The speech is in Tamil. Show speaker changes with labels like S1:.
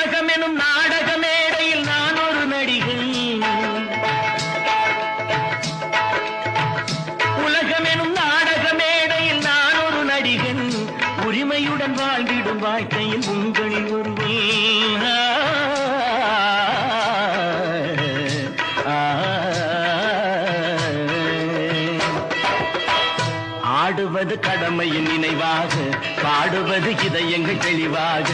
S1: உலகம் எனும் நாடக மேடையில் நான் ஒரு நடிகன் உலகம் எனும் நாடக மேடையில் நான் ஒரு நடிகன். உரிமையுடன் வாழ்ந்திடும் வாழ்க்கையில் உங்களில் ஒருவன் கடமையின் நினைவாக பாடுவது இதயங்கள் தெளிவாக.